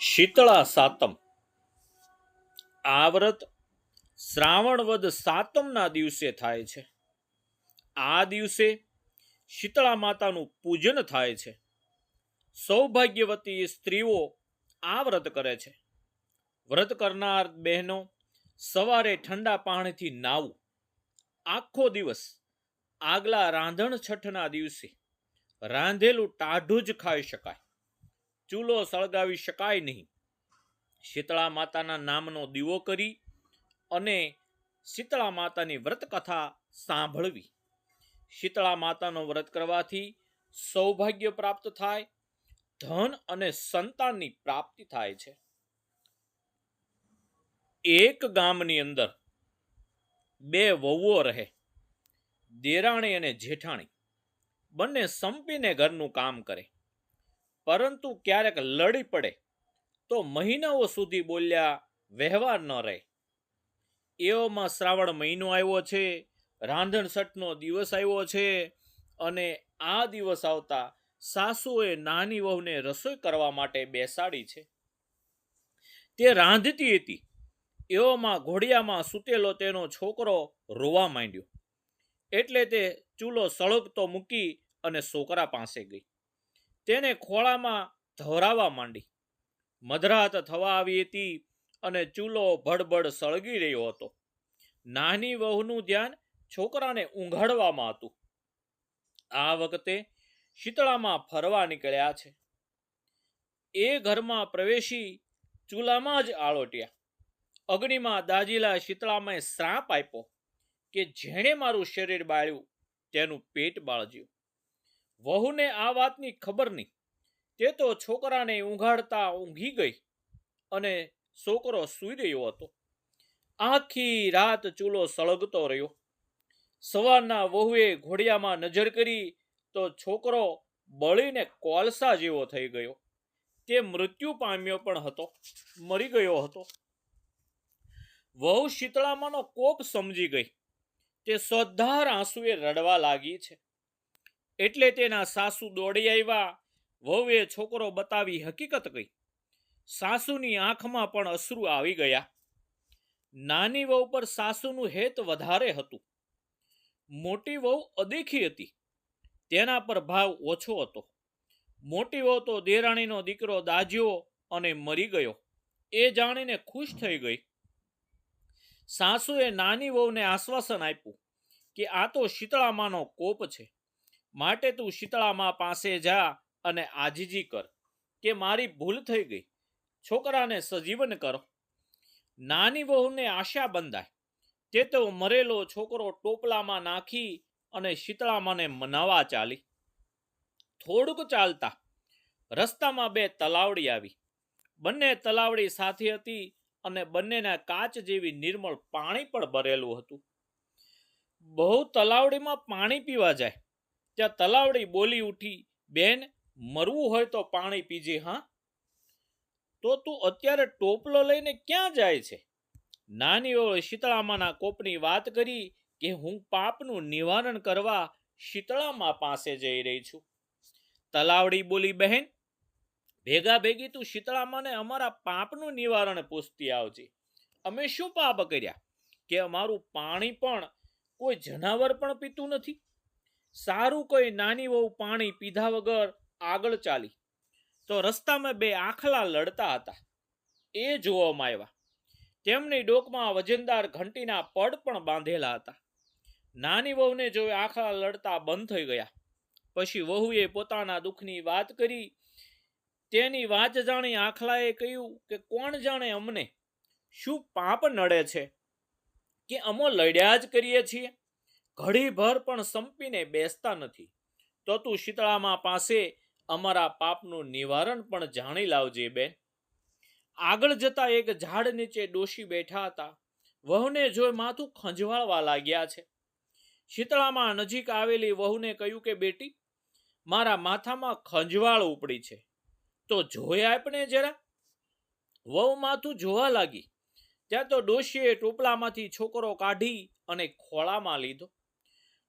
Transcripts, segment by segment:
શીતળા સાતમ. આ વ્રત શ્રાવણ વદ સાતમના દિવસે થાય છે. આ દિવસે શીતળા માતાનું પૂજન થાય છે. સૌભાગ્યવતી સ્ત્રીઓ આ વ્રત કરે છે. વ્રત કરનાર બહેનો સવારે ઠંડા પાણીથી નાવું આખો દિવસ આગલા રાંધણ છઠના દિવસે રાંધેલું ટાઢું જ ખાઈ શકાય. ચૂલો સળગાવી શકાય નહીં. શીતળા માતાના નામનો દીવો કરી અને શીતળા માતાની વ્રત કથા સાંભળવી. શીતળા માતાનો વ્રત કરવાથી સૌભાગ્ય પ્રાપ્ત થાય, ધન અને સંતાનની પ્રાપ્તિ થાય છે. એક ગામની અંદર બે વહુઓ રહે, દેરાણી અને જેઠાણી. બંને સંપીને ઘરનું કામ કરે. પરંતુ ક્યારેક લડી પડે તો મહિનાઓ સુધી બોલ્યા, વ્યવહાર ન રહે. એઓમાં શ્રાવણ મહિનો આવ્યો છે, રાંધણ છઠનો દિવસ આવ્યો છે અને આ દિવસ આવતા સાસુએ નાની વહુને રસોઈ કરવા માટે બેસાડી છે. તે રાંધતી હતી. એઓમાં ઘોડિયામાં સૂતેલો તેનો છોકરો રોવા માંડ્યો. એટલે તે ચૂલો સળગતો મૂકી અને છોકરા પાસે ગઈ. તેને ખોળામાં ધવરાવા માંડી. મધરાત થવા આવી હતી અને ચૂલો ભડભડ સળગી રહ્યો હતો. નાની વહુનું ધ્યાન છોકરાને ઊંઘાડવામાં હતું. આ વખતે શીતળામાં ફરવા નીકળ્યા છે. એ ઘરમાં પ્રવેશી ચૂલામાં જ આળોટ્યા. અગ્નિમાં દાજીલા શીતળામાં શ્રાપ આપ્યો કે જેણે મારું શરીર બાળ્યું તેનું પેટ બાળજ્યું. વહુને આ વાતની ખબર નહીં. તે તો છોકરાને ઊંઘાડતા ઊંઘી ગઈ અને છોકરો સૂઈ રહ્યો હતો. આખી રાત ચૂલો સળગતો રહ્યો. સવારના વહુએ ઘોડિયામાં નજર કરી તો છોકરો બળીને કોલસા જેવો થઈ ગયો. તે મૃત્યુ પામ્યો પણ હતો, મરી ગયો હતો. વહુ શીતળામાંનો કોપ સમજી ગઈ. તે સોધાર આંસુએ રડવા લાગી છે. એટલે તેના સાસુ દોડી આવ્યા. વહુએ છોકરો બતાવી હકીકત કહી. સાસુની આંખમાં પણ અશ્રુ આવી ગયા. નાની વહુ પર સાસુનું હેત વધારે હતું. મોટી વહુ અદેખી હતી. તેના પર ભાવ ઓછો હતો. મોટી વહુ તો દેરાણીનો દીકરો દાજ્યો અને મરી ગયો. એ જાણીને ખુશ થઈ ગઈ. સાસુએ નાની વહુને આશ્વાસન આપ્યું કે આ તો શીતળામાનો કોપ છે. માટે તું શીતળામાં પાસે જા અને આજીજી કર કે મારી ભૂલ થઈ ગઈ. છોકરાને સજીવન કરો. નાની વહુને આશા બંધાય. તે તો મરેલો છોકરો ટોપલામાં નાખી અને શીતળામાને મનાવા ચાલી. થોડુંક ચાલતા રસ્તામાં બે તલાવડી આવી. બંને તલાવડી સાથે હતી અને બંનેના કાચ જેવી નિર્મળ પાણી પણ ભરેલું હતું. બહુ તલાવડીમાં પાણી પીવા જાય. ત્યાં તલાવડી બોલી ઉઠી, બેન, મરવું હોય તો પાણી પીજે, હા? તો તું અત્યારે ટોપલો લઈને ક્યાં જાય છે? નાની ઓળે શીતળામાના કોપની વાત કરી કે, હું પાપનું નિવારણ કરવા શીતળામાં પાસે જઈ રહી છું. તલાવડી બોલી બહેન ભેગા ભેગી તું શીતળામાને અમારા પાપનું નિવારણ પૂછતી આવજે. અમે શું પાપ કર્યા? કે અમારું પાણી પણ કોઈ જનાવર પણ પીતું નથી? સારું કોઈ નાની વહુ પાણી પીધા વગર આગળ ચાલી. તો રસ્તામાં બે આખલા લડતા હતા. એ જોવામાં આવ્યા. તેમની ડોકમાં વજનદાર ઘંટીના પડ પણ બાંધેલા હતા. નાની વહુને જોઈ આખલા લડતા બંધ થઈ ગયા. પછી વહુએ પોતાના દુઃખની વાત કરી. તેની વાત જાણી આખલાએ કહ્યું કે કોણ જાણે અમને? શું પાપ નડે છે? કે અમો લડ્યા જ કરીએ છીએ? ઘડીભર પણ સંપીને બેસતા નથી. તો તું શીતળામાં પાસે અમારા પાપનું નિવારણ પણ જાણી લાવજે, બેન. આગળ જતા એક ઝાડ નીચે ડોશી બેઠા હતા. વહુને જોઈ માથું ખંજવાળવા લાગ્યા છે. શીતળામાં નજીક આવેલી વહુને કહ્યું કે, બેટી, મારા માથામાં ખંજવાળ ઉપડી છે. તો જોઈ આપણે જરા. વહુ માથું જોવા લાગી. ત્યાં તો ડોશીએ ટોપલામાંથી છોકરો કાઢી અને ખોળામાં લીધો.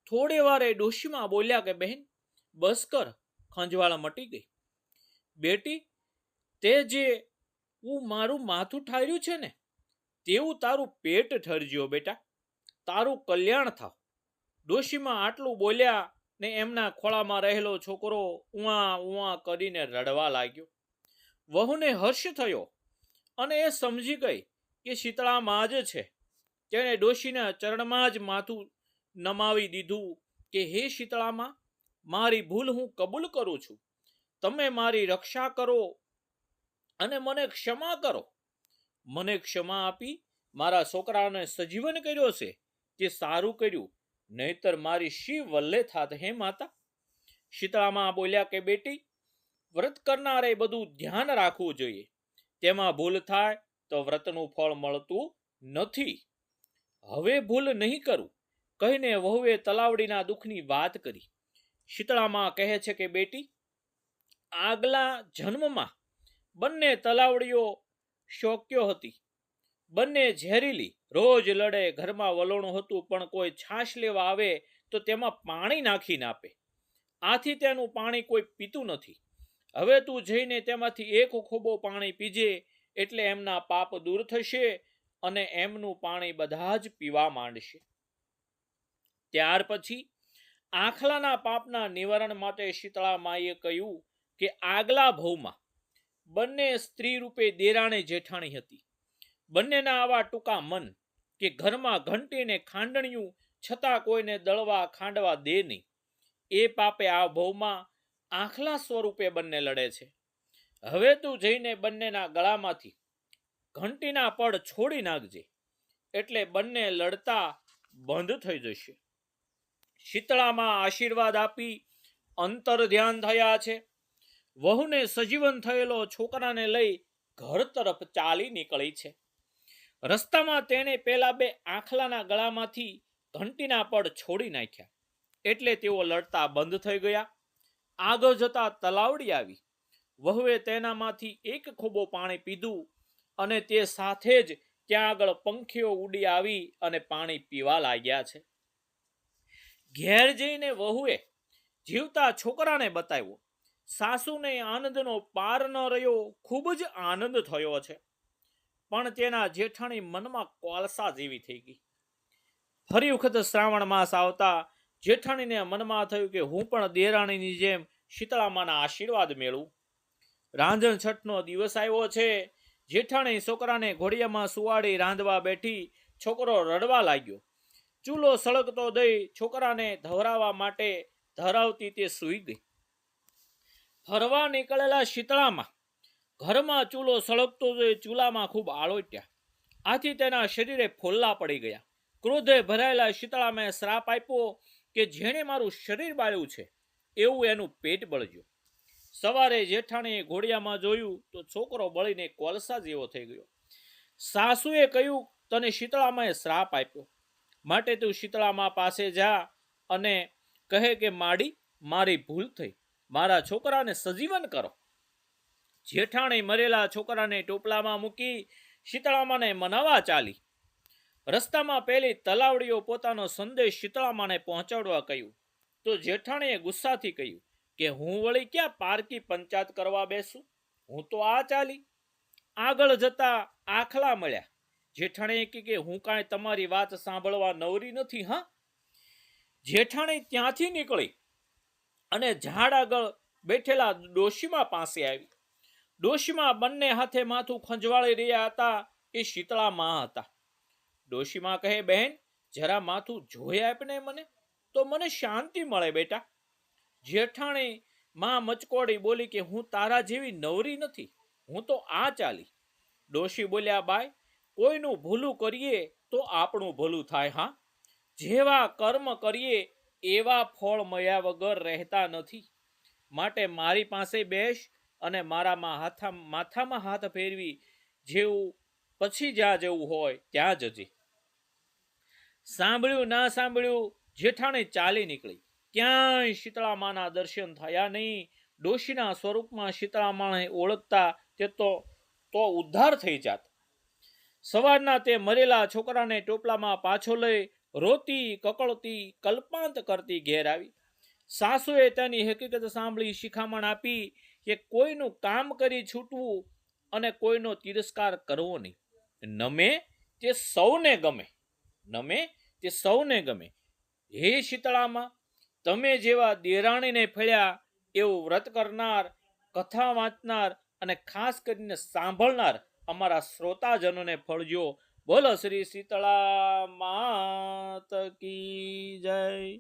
થોડી વારે ડોશીમાં બોલ્યા કે, બહેન, બસ કર. ખંજવાળા મટી ગઈ. બેટી, તે જે હું મારું માથું ઠાર્યું છે ને, તેવું તારું પેટ ઠરજ્યો બેટા. તારું કલ્યાણ થાવ. ડોશીમાં આટલું બોલ્યા ને એમના ખોળામાં રહેલો છોકરો ઉવા ઉવા કરીને રડવા લાગ્યો. વહુને હર્ષ થયો અને એ સમજી ગઈ કે શીતળામાં જ છે. તેણે ડોશીના ચરણમાં જ માથું નમાવી દીધું કે, હે શીતળામાં, મારી ભૂલ હું કબૂલ કરું છું. તમે મારી રક્ષા કરો અને મને ક્ષમા કરો. મને ક્ષમા આપી મારા છોકરાને સજીવન કર્યો છે તે સારું કર્યું, નહીતર મારી શી વલ્લે થાત, હે માતા? શીતળામાં બોલ્યા કે, બેટી, વ્રત કરનારે બધું ધ્યાન રાખવું જોઈએ. તેમાં ભૂલ થાય તો વ્રતનું ફળ મળતું નથી. હવે ભૂલ નહીં કરું. કહીને વહુએ તલાવડીના દુઃખની વાત કરી. શીતળામાં કહે છે કે, બેટી, આગલા જન્મમાં બંને તલાવડીઓ શોક્યો હતી. બંને ઝેરીલી, રોજ લડે, ઘરમાં વલોણું હતું, પણ કોઈ છાશ લેવા આવે તો તેમાં પાણી નાખીને આપે. આથી તેનું પાણી કોઈ પીતું નથી. હવે તું જઈને તેમાંથી એક ખોબો પાણી પીજે, એટલે એમના પાપ દૂર થશે અને એમનું પાણી બધા જ પીવા માંડશે. ત્યાર પછી આખલાના પાપના નિવારણ માટે શીતળા માએ કહ્યું કે આગલા ભવમાં બંને સ્ત્રી રૂપે દેરાણી જેઠાણી હતી. બંનેના આવા ટૂંકા મન કે ઘરમાં ઘંટીને ખાંડણિયું છતાં કોઈને દળવા ખાંડવા દે નહીં. એ પાપે આ ભવમાં આખલા સ્વરૂપે બંને લડે છે. હવે તું જઈને બંનેના ગળામાંથી ઘંટીના પડ છોડી નાખજે. એટલે બંને લડતા બંધ થઈ જશે. શીતળામાં આશીર્વાદ આપી અંતર ધ્યાન થયા છે. વહુને સજીવન થયેલો છોકરાને લઈ ઘર તરફ ચાલી નીકળી છે. રસ્તામાં તેણે પેલા બે આંખલાના ગળામાંથી ઘંટીના પડ છોડી નાખ્યા. એટલે તેઓ લડતા બંધ થઈ ગયા. આગળ જતા તલાવડી આવી. વહુએ તેનામાંથી એક ખોબો પાણી પીધું અને તે સાથે જ ત્યાં આગળ પંખીઓ ઉડી આવી અને પાણી પીવા લાગ્યા છે. ઘેર જઈને વહુએ જીવતા છોકરાને બતાવ્યો, સાસુને આનંદનો પાર ન રહ્યો, ખૂબ જ આનંદ થયો છે. પણ તેના જેઠાણી મનમાં કોલસા જેવી થઈ ગઈ. ફરી વખત શ્રાવણ માસ આવતા જેઠાણીને મનમાં થયું કે હું પણ દેરાણીની જેમ શીતળામાના આશીર્વાદ મેળવું. રાંધણ છઠનો દિવસ આવ્યો છે, જેઠાણી છોકરાને ઘોડિયામાં સુવાડી રાંધવા બેઠી છોકરો રડવા લાગ્યો. ચૂલો સળગતો દઈ છોકરાને ધવરાવા માટે ધરાવતી તે સૂઈ ગઈ. ફરવા નીકળેલા શીતળામાં ઘરમાં ચૂલો સળગતો જોઈ ચૂલામાં ખૂબ આળોટ્યા. આથી તેના શરીરે ફોલ્લા પડી ગયા. ક્રોધે ભરાયેલા શીતળામાં શ્રાપ આપ્યો કે જેણે મારું શરીર બાળ્યું છે, એવું એનું પેટ બળજ્યું. સવારે જેઠાણીએ ઘોડિયામાં જોયું તો છોકરો બળીને કોલસા જેવો થઈ ગયો. સાસુએ કહ્યું, તને શીતળામાં શ્રાપ આપ્યો. માટે તું શીતળામાં પાસે જા અને કહે કે, માડી, મારી ભૂલ થઈ. મારા છોકરાને સજીવન કરો. જેઠાણી મરેલા છોકરાને ટોપલામાં મૂકી શીતળામાને મનાવા ચાલી. રસ્તામાં પેલી તલાવડીઓ પોતાનો સંદેશ શીતળામાને પહોંચાડવા કહ્યું. તો જેઠાણીએ ગુસ્સાથી કહ્યું કે, હું વળી ક્યાં પારકી પંચાયત કરવા બેસું? હું તો આ ચાલી. આગળ જતા આખલા મળ્યા. જેઠાણીએ કે કે હું કાંઈ તમારી વાત સાંભળવા નવરી નથી, હા? જેઠાણી ત્યાંથી નીકળી અને ઝાડ આગળ બેઠેલા ડોશીમા પાસે આવી. ડોશીમા બંને હાથે માથું ખંજવાળી રહ્યા હતા એ શીતળા માં હતા. ડોશીમા કહે, બહેન, જરા માથું જોઈ આપને મને, તો મને શાંતિ મળે બેટા. જેઠાણી માં મચકોડી બોલી કે, હું તારા જેવી નવરી નથી, હું તો આ ચાલી. ડોશી બોલ્યા, બાય કોઈનું ભૂલું કરીએ તો આપણું ભલું થાય, હા. જેવા કર્મ કરીએ, એવા ફળ મળ્યા વગર રહેતા નથી. માટે મારી પાસે બેસ અને મારામાં હાથા, માથામાં હાથ ફેરવી જેવું પછી જ્યાં જવું હોય ત્યાં જજે. સાંભળ્યું, ના સાંભળ્યું, જેઠાણી ચાલી નીકળી. ક્યાંય શીતળામાના દર્શન થયા નહીં. ડોશીના સ્વરૂપમાં શીતળામાને ઓળખતા તે તો તો ઉદ્ધાર થઈ જાત. સવારના તે મરેલા છોકરાને ટોપલામાં પાછો લઈ રોતી, કકળતી, કલ્પાંત કરતી ઘેર આવી. સાસુએ તેની હકીકત સાંભળી શિખામણ આપી કે કોઈનું કામ કરી છૂટવું અને કોઈનો તિરસ્કાર કરવો નહીં. નમે તે સૌને ગમે. નમે તે સૌને ગમે. હે શીતળામાં, તમે જેવા દેરાણીને ફેળ્યા એવું વ્રત કરનાર, કથા વાંચનાર અને ખાસ કરીને સાંભળનાર અમારા શ્રોતાજનોને ફળજો. બોલો શ્રી શીતળા માત કી જય.